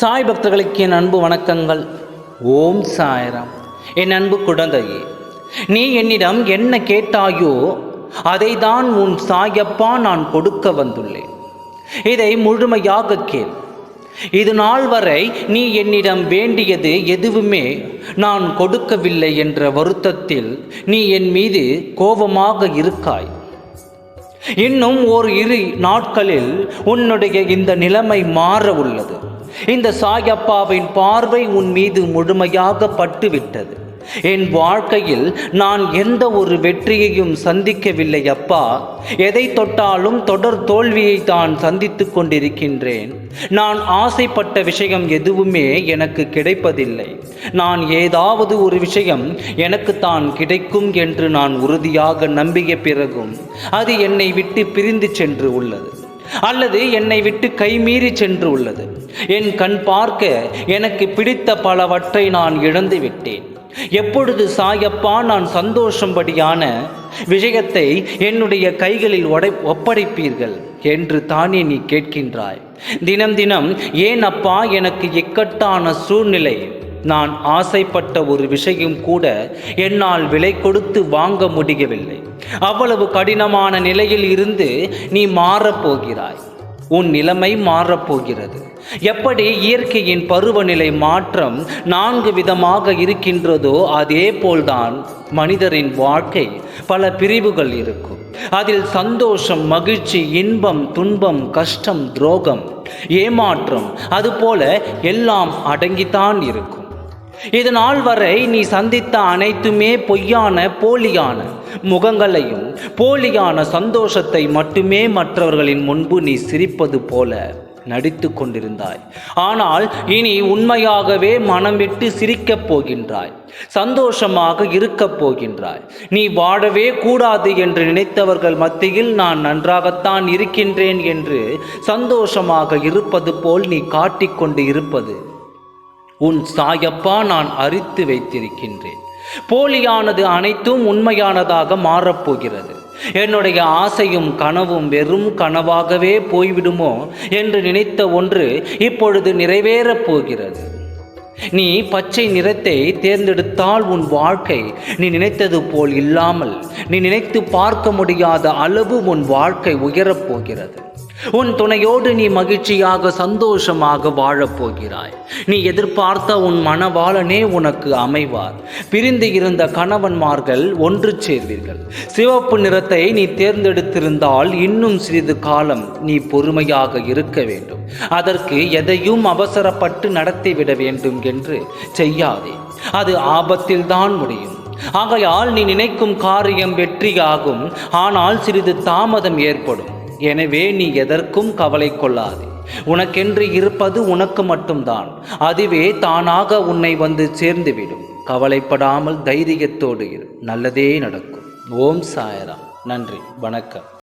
சாய் பக்தர்களுக்கு என் அன்பு வணக்கங்கள். ஓம் சாய்ராம். என் அன்பு குழந்தையே நீ என்னிடம் என்ன கேட்டாயோ அதை தான் உன் சாயப்பா நான் கொடுக்க வந்துள்ளேன். இதை முழுமையாக கேள். இது நாள் வரை நீ என்னிடம் வேண்டியது எதுவுமே நான் கொடுக்கவில்லை என்ற வருத்தத்தில் நீ என் மீது கோபமாக இருக்காய். இன்னும் ஒரு இரு நாட்களில் உன்னுடைய இந்த நிலைமை மாற உள்ளது. இந்த சாயப்பாவின் பார்வை உன் மீது முழுமையாக பட்டுவிட்டது என் வாழ்க்கையில் நான் எந்த ஒரு வெற்றியையும் சந்திக்கவில்லை அப்பா. எதை தொட்டாலும் தொடர் தோல்வியை தான் சந்தித்து கொண்டிருக்கின்றேன். நான் ஆசைப்பட்ட விஷயம் எதுவுமே எனக்கு கிடைப்பதில்லை. நான் ஏதாவது ஒரு விஷயம் எனக்கு தான் கிடைக்கும் என்று நான் உறுதியாக நம்பிய பிறகும் அது என்னை விட்டு பிரிந்து சென்று உள்ளது. அல்லது என்னை விட்டு கைமீறி சென்று உள்ளது. என் கண் பார்க்க எனக்கு பிடித்த பலவற்றை நான் இழந்து விட்டேன். எப்பொழுது சாயப்பா நான் சந்தோஷம்படியான விஷயத்தை என்னுடைய கைகளில் ஒடை ஒப்படைப்பீர்கள் என்று தானே நீ கேட்கின்றாய். தினம் தினம் ஏன் அப்பா எனக்கு இக்கட்டான சூழ்நிலை? நான் ஆசைப்பட்ட ஒரு விஷயம் கூட என்னால் விலை கொடுத்து வாங்க முடியவில்லை. அவ்வளவு கடினமான நிலையில் இருந்து நீ மாறப்போகிறாய். உன் நிலைமை மாறப்போகிறது. எப்படி இயற்கையின் பருவநிலை மாற்றம் நான்கு விதமாக இருக்கின்றதோ அதே போல்தான் மனிதரின் வாழ்க்கை பல பிரிவுகள் இருக்கும். அதில் சந்தோஷம் மகிழ்ச்சி இன்பம் துன்பம் கஷ்டம் துரோகம் ஏமாற்றம் அதுபோல எல்லாம் அடங்கித்தான் இருக்கும். இது நாள் வரை நீ சந்தித்த அனைத்துமே பொய்யான போலியான முகங்களையும் போலியான சந்தோஷத்தை மட்டுமே மற்றவர்களின் முன்பு நீ சிரிப்பது போல நடித்து கொண்டிருந்தாய். ஆனால் இனி உண்மையாகவே மனம் விட்டு சிரிக்கப் போகின்றாய் சந்தோஷமாக இருக்கப் போகின்றாய். நீ வாழவே கூடாது என்று நினைத்தவர்கள் மத்தியில் நான் நன்றாகத்தான் இருக்கின்றேன் என்று சந்தோஷமாக இருப்பது போல் நீ காட்டிக்கொண்டு இருப்பது உன் சாயப்பா நான் அரித்து வைத்திருக்கின்றேன். போலியானது அனைத்தும் உண்மையானதாக மாறப்போகிறது. என்னுடைய ஆசையும் கனவும் வெறும் கனவாகவே போய்விடுமோ என்று நினைத்த ஒன்று இப்பொழுது நிறைவேறப் போகிறது. நீ பச்சை நிறத்தை தேர்ந்தெடுத்தால் உன் வாழ்க்கை நீ நினைத்தது போல் இல்லாமல் நீ நினைத்து பார்க்க முடியாத அளவு உன் வாழ்க்கை உயரப் போகிறது. உன் துணையோடு நீ மகிழ்ச்சியாக சந்தோஷமாக வாழப்போகிறாய். நீ எதிர்பார்த்த உன் மனவாளனே உனக்கு அமைவார். பிரிந்து இருந்த கணவன்மார்கள் ஒன்று சேர்வீர்கள். சிவப்பு நிறத்தை நீ தேர்ந்தெடுத்திருந்தால் இன்னும் சிறிது காலம் நீ பொறுமையாக இருக்க வேண்டும். அதற்கு எதையும் அவசரப்பட்டு நடத்திவிட வேண்டும் என்று செய்யாதே. அது ஆபத்தில்தான் முடியும். ஆகையால் நீ நினைக்கும் காரியம் வெற்றியாகும். ஆனால் சிறிது தாமதம் ஏற்படும். எனவே நீ எதற்கும் கவலை கொள்ளாதே உனக்கென்று இருப்பது உனக்கு மட்டும்தான். அதுவே தானாக உன்னை வந்து சேர்ந்துவிடும். கவலைப்படாமல் தைரியத்தோடு இரு. நல்லதே நடக்கும். ஓம் சாயராம். நன்றி. வணக்கம்.